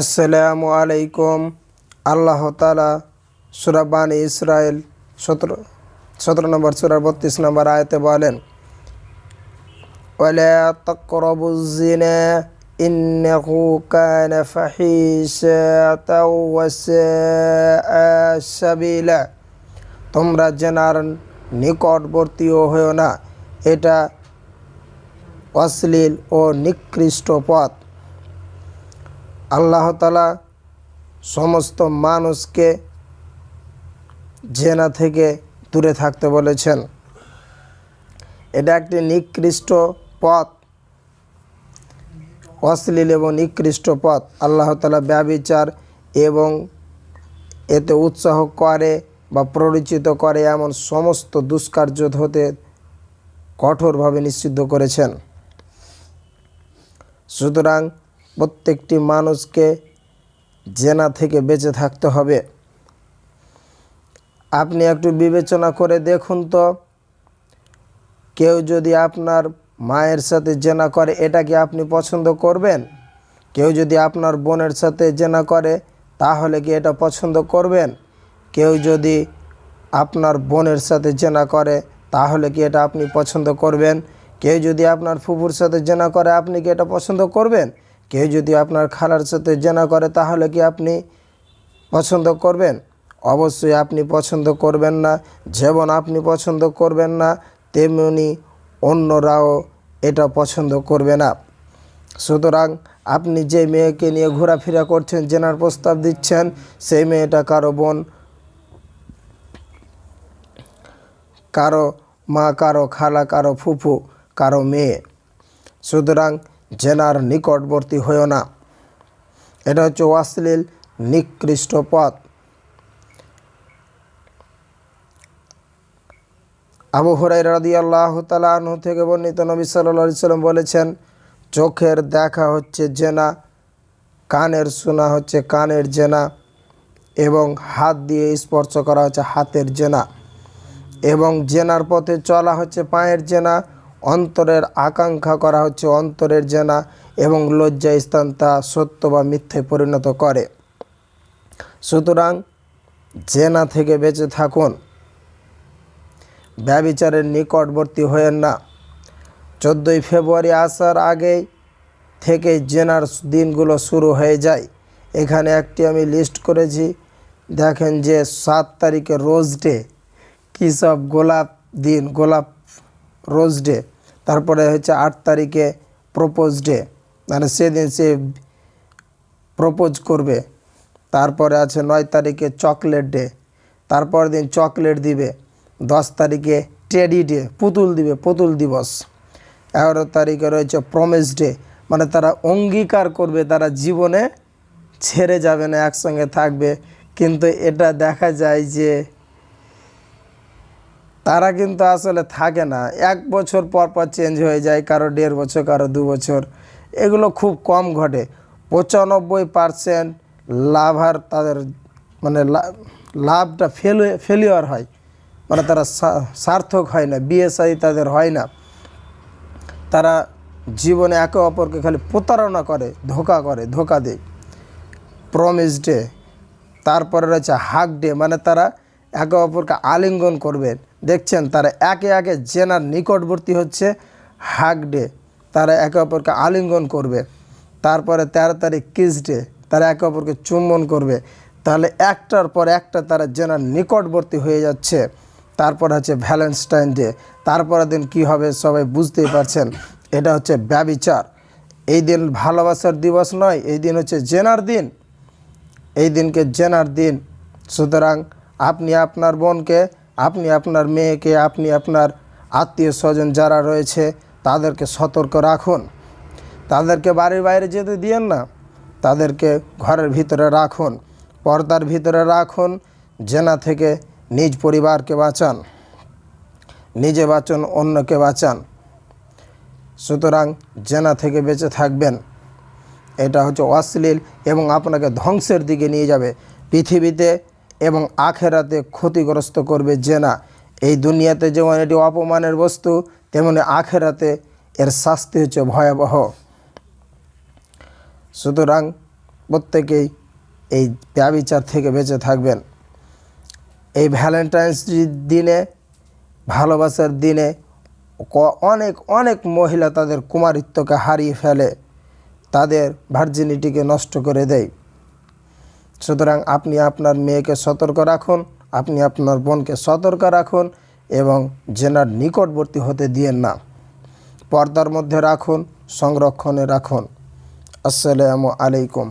আসসালামু আলাইকুম। আল্লাহ তালা সুরাবান ইসরায়েল সতেরো সতেরো নম্বর সুরার বত্রিশ নম্বর আয়তে বলেন, ওয়ালা তকরবু জিনা ইন্নাহু কানা ফাহিশাতাও সাবিলা। তোমরা জেনার নিকটবর্তীও হয়েও না, এটা অশ্লীল ও নিকৃষ্ট পথ। আল্লাহ তালা সমস্ত মানুষকে জেনা থেকে দূরে থাকতে বলেছেন। এটা একটি নিকৃষ্ট পথ। অশ্লীল এবং নিকৃষ্ট পথ। আল্লাহ তালা ব্যবিচার এবং এতে উৎসাহ করে বা পরিচিত করে এমন সমস্ত দুষ্কার্য হতে কঠোরভাবে নিষিদ্ধ করেছেন। সুতরাং প্রত্যেকটি মানুষকে জেনা থেকে বেঁচে থাকতে হবে। আপনি একটু বিবেচনা করে দেখুন তো, কেউ যদি আপনার মায়ের সাথে জেনা করে, এটা কি আপনি পছন্দ করবেন? কেউ যদি আপনার বোনের সাথে জেনা করে, তাহলে কি এটা পছন্দ করবেন? কেউ যদি আপনার বোনের সাথে জেনা করে, তাহলে কি এটা আপনি পছন্দ করবেন? কেউ যদি আপনার ফুফুর সাথে জেনা করে, আপনি কি এটা পছন্দ করবেন? কেউ যদি আপনার খালার সাথে জেনা করে, তাহলে কি আপনি পছন্দ করবেন? অবশ্যই আপনি পছন্দ করবেন না, যেমন আপনি পছন্দ করবেন না, তেমনি অন্যরাও এটা পছন্দ করবে না। সুতরাং আপনি যে মেয়েকে নিয়ে ঘোরাফেরা করছেন, জেনার প্রস্তাব দিচ্ছেন, সেই মেয়েটা কারও বোন, কারও মা, কারও খালা, কারও ফুফু, কারও মেয়ে। সুতরাং জেনার নিকটবর্তী হয়েও না। এটা হচ্ছে অশ্লীল নিকৃষ্ট পথ। আবু হরাই রাদি আল্লাহ থেকে বর্ণিত নবী সাল্লা সাল্লাম বলেছেন, চোখের দেখা হচ্ছে জেনা, কানের শোনা হচ্ছে কানের জেনা এবং হাত দিয়ে স্পর্শ করা হচ্ছে হাতের জেনা এবং জেনার পথে চলা হচ্ছে পায়ের জেনা অন্তরের আকাঙ্ক্ষা করা হচ্ছে অন্তরের জেনা এবং লজ্জা স্থান তা সত্য বা মিথ্যে পরিণত করে। সুতরাং জেনা থেকে বেঁচে থাকুন। ব্যবিচারের নিকটবর্তী হয়েন না। চোদ্দোই ফেব্রুয়ারি আসার আগেই থেকে জেনার দিনগুলো শুরু হয়ে যায়। এখানে একটি আমি লিস্ট করেছি। দেখেন যে সাত তারিখে রোজ ডে কী সব গোলাপ দিন, গোলাপ রোজ ডে। তারপরে হচ্ছে আট তারিখে প্রপোজ ডে মানে সেদিন সে প্রপোজ করবে। তারপরে আছে নয় তারিখে চকলেট ডে তারপর দিন চকলেট দিবে। দশ তারিখে টেডি ডে পুতুল দিবে, পুতুল দিবস। এগারো তারিখে রয়েছে প্রমিস ডে মানে তারা অঙ্গীকার করবে, তারা জীবনে ছেড়ে যাবে না, একসঙ্গে থাকবে। কিন্তু এটা দেখা যায় যে তারা কিন্তু আসলে থাকে না। এক বছর পর পর চেঞ্জ হয়ে যায়, কারও দেড় বছর, কারও দু বছর। এগুলো খুব কম ঘটে। পঁচানব্বই পারসেন্ট লাভার তাদের মানে লাভটা ফেল ফেলিওর হয়। মানে তারা সার্থক হয় না বিএসআই তাদের হয় না। তারা জীবনে একে অপরকে খালি প্রতারণা করে, ধোকা করে, ধোকা দেয়। প্রমিস ডে তারপরে রয়েছে হাক ডে মানে তারা একে অপরকে আলিঙ্গন করবেন দেখছেন, তারা একে একে জেনার নিকটবর্তী হচ্ছে হাক ডে তারা একে অপরকে আলিঙ্গন করবে। তারপরে তেরো তারিখ কিস ডে তারা একে অপরকে চুম্বন করবে। তাহলে একটার পর একটা তারা জেনার নিকটবর্তী হয়ে যাচ্ছে। তারপর হচ্ছে ভ্যালেন্টাইন ডে। তারপরের দিন কি হবে সবাই বুঝতেই পারছেন। এটা হচ্ছে ব্যবিচার। এই দিন ভালোবাসার দিবস নয়, এই দিন হচ্ছে জেনার দিন। এই দিনকে জেনার দিন। সুতরাং আপনি আপনার বোনকে আপনি আপনার মেয়েকে, আপনি আপনার আত্মীয় স্বজন যারা রয়েছে, তাদেরকে সতর্ক রাখুন। তাদেরকে বাড়ির বাইরে যেতে দিয়েন না। তাদেরকে ঘরের ভিতরে রাখুন, পর্দার ভিতরে রাখুন, জেনা থেকে নিজ পরিবারকে বাঁচান, নিজে বাঁচন, অন্যকে বাঁচান। সুতরাং জেনা থেকে বেঁচে থাকবেন। এটা হচ্ছে অশ্লীল এবং আপনাকে ধ্বংসের দিকে নিয়ে যাবে। পৃথিবীতে এবং আখেরাতে ক্ষতিগ্রস্ত করবে জেনা। এই দুনিয়াতে যেমন এটি অপমানের বস্তু, তেমনি আখেরাতে এর শাস্তি হচ্ছে ভয়াবহ। সুতরাং প্রত্যেকেই এই ব্যবিচার থেকে বেঁচে থাকবেন। এই ভ্যালেন্টাইন্স দিনে, ভালোবাসার দিনে অনেক অনেক মহিলা তাদের কুমারিত্বকে হারিয়ে ফেলে। তাদের ভার্জিনিটিকে নষ্ট করে দেয়। সুতরাং আপনি আপনার মেয়েকে সতর্ক রাখুন, আপনি আপনার বোনকে সতর্ক রাখুন এবং জেনার নিকটবর্তী হতে দিয়েন না। পর্দার মধ্যে রাখুন, সংরক্ষণে রাখুন। আসসালামু আলাইকুম।